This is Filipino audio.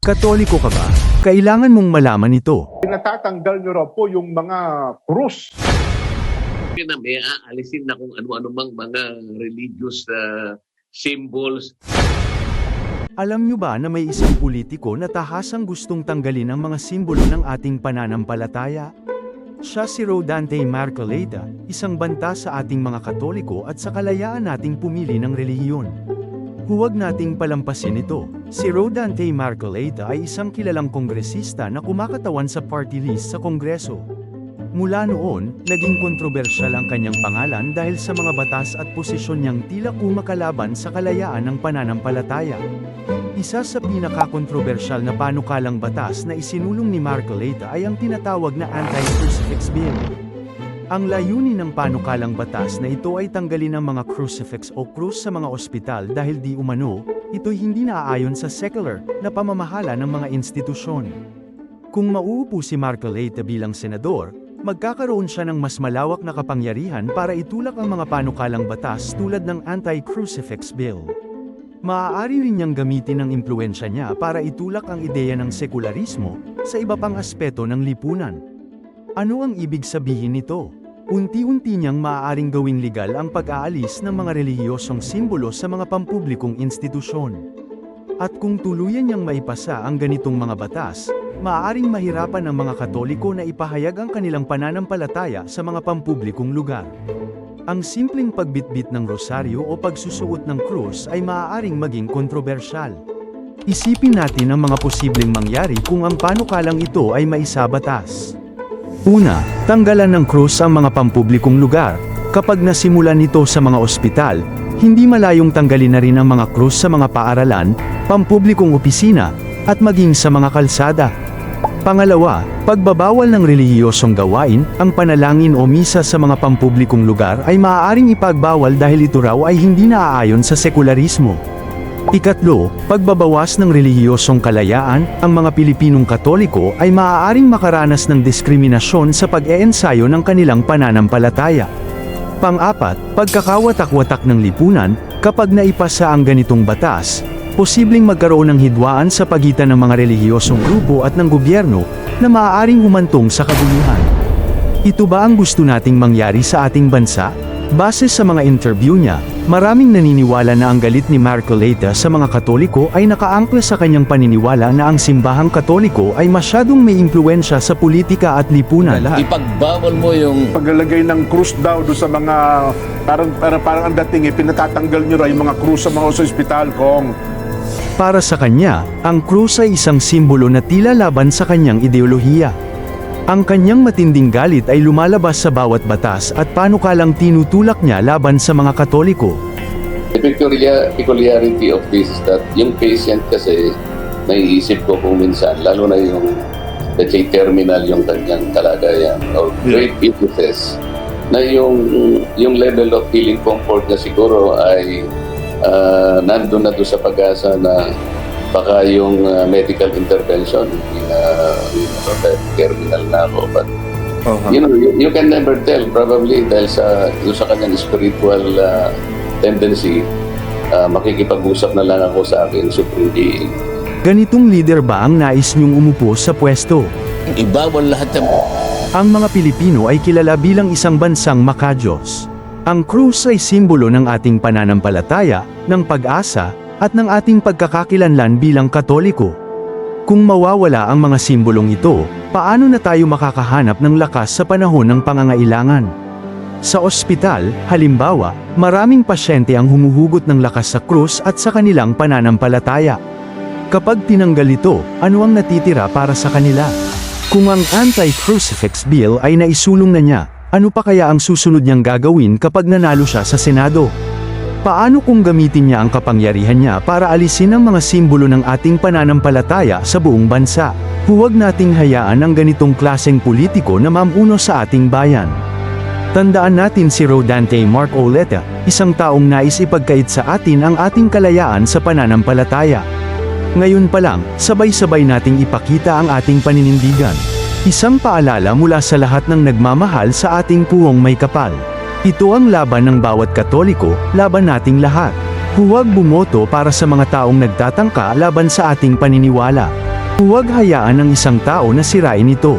Katoliko ka ba? Kailangan mong malaman ito. Pinatatanggal nyo raw po yung mga krus. Na may aalisin na kung ano-ano mang mga religious uh, symbols. Alam nyo ba na may isang politiko na tahasang gustong tanggalin ang mga simbolo ng ating pananampalataya? Siya si Rodante Marcoleta, isang banta sa ating mga katoliko at sa kalayaan nating pumili ng relihiyon. Huwag nating palampasin ito. Si Rodante Marcoleta ay isang kilalang kongresista na kumakatawan sa party list sa Kongreso. Mula noon, naging kontrobersyal ang kanyang pangalan dahil sa mga batas at posisyon niyang tila kumakalaban sa kalayaan ng pananampalataya. Isa sa pinakakontrobersyal na panukalang batas na isinulong ni Marcoleta ay ang tinatawag na Anti-Crucifix Bill. Ang layunin ng panukalang batas na ito ay tanggalin ang mga crucifix o krus sa mga ospital dahil di umano, ito'y hindi naaayon sa secular na pamamahala ng mga institusyon. Kung mauupo si Marcoleta bilang senador, magkakaroon siya ng mas malawak na kapangyarihan para itulak ang mga panukalang batas tulad ng Anti-Crucifix Bill. Maaari rin niyang gamitin ang impluensya niya para itulak ang ideya ng sekularismo sa iba pang aspeto ng lipunan. Ano ang ibig sabihin nito? Unti-unti niyang maaaring gawing legal ang pag-aalis ng mga relihiyosong simbolo sa mga pampublikong institusyon. At kung tuluyan niyang maipasa ang ganitong mga batas, maaaring mahirapan ang mga katoliko na ipahayag ang kanilang pananampalataya sa mga pampublikong lugar. Ang simpleng pagbitbit ng rosaryo o pagsusuot ng krus ay maaaring maging kontrobersyal. Isipin natin ang mga posibleng mangyari kung ang panukalang ito ay maisabatas. Una, tanggalan ng krus ang mga pampublikong lugar. Kapag nasimulan nito sa mga ospital, hindi malayong tanggalin na rin ang mga krus sa mga paaralan, pampublikong opisina, at maging sa mga kalsada. Pangalawa, pagbabawal ng relihiyosong gawain, ang panalangin o misa sa mga pampublikong lugar ay maaaring ipagbawal dahil ito raw ay hindi naaayon sa sekularismo. Ikatlo, pagbabawas ng relihiyosong kalayaan, ang mga Pilipinong Katoliko ay maaaring makaranas ng diskriminasyon sa pag-eensayo ng kanilang pananampalataya. Pang-apat, pagkakawatak-watak ng lipunan, kapag naipasa ang ganitong batas, posibleng magkaroon ng hidwaan sa pagitan ng mga relihiyosong grupo at ng gobyerno na maaaring humantong sa kaguluhan. Ito ba ang gusto nating mangyari sa ating bansa? Base sa mga interview niya, maraming naniniwala na ang galit ni Marcoleta sa mga Katoliko ay nakaangkla sa kanyang paniniwala na ang simbahang Katoliko ay masyadong may impluensya sa politika at lipunan. Ipagbawal mo yung Paglalagay ng krus daw do sa mga parang parang, parang ang dating eh, pinatatanggal nyo raw yung mga krus sa mga ospital kong Para sa kanya, ang krus ay isang simbolo na tila laban sa kanyang ideolohiya. Ang kanyang matinding galit ay lumalabas sa bawat batas at panukalang tinutulak niya laban sa mga Katoliko. the peculiar, peculiarity of this is that yung patient kasi naiisip ko kung minsan, lalo na yung let's say terminal yung kanyang kalagayan or great illnesses na yung yung level of healing comfort na siguro ay uh, nandun na doon sa pag-asa na baka yung uh, medical intervention na ano, dahil terminal na ako but you know you, you can never tell probably dahil sa yung sa kanyang spiritual uh, tendency uh, makikipag-usap na lang ako sa akin supreme being Ganitong leader ba ang nais niyong umupo sa pwesto? ibawal lahat ng Ang mga Pilipino ay kilala bilang isang bansang makajos. Ang krus ay simbolo ng ating pananampalataya, ng pag-asa, at ng ating pagkakakilanlan bilang katoliko. Kung mawawala ang mga simbolong ito, paano na tayo makakahanap ng lakas sa panahon ng pangangailangan? Sa ospital, halimbawa, maraming pasyente ang humuhugot ng lakas sa krus at sa kanilang pananampalataya. Kapag tinanggal ito, ano ang natitira para sa kanila? Kung ang Anti-Crucifix Bill ay naisulong na niya, ano pa kaya ang susunod niyang gagawin kapag nanalo siya sa Senado? Paano kung gamitin niya ang kapangyarihan niya para alisin ang mga simbolo ng ating pananampalataya sa buong bansa? Huwag nating hayaan ang ganitong klaseng politiko na mamuno sa ating bayan. Tandaan natin si Rodante Mark Oleta, isang taong nais ipagkait sa atin ang ating kalayaan sa pananampalataya. Ngayon pa lang, sabay-sabay nating ipakita ang ating paninindigan. Isang paalala mula sa lahat ng nagmamahal sa ating puwong may kapal. Ito ang laban ng bawat katoliko, laban nating lahat. Huwag bumoto para sa mga taong nagtatangka laban sa ating paniniwala. Huwag hayaan ng isang tao na sirain ito.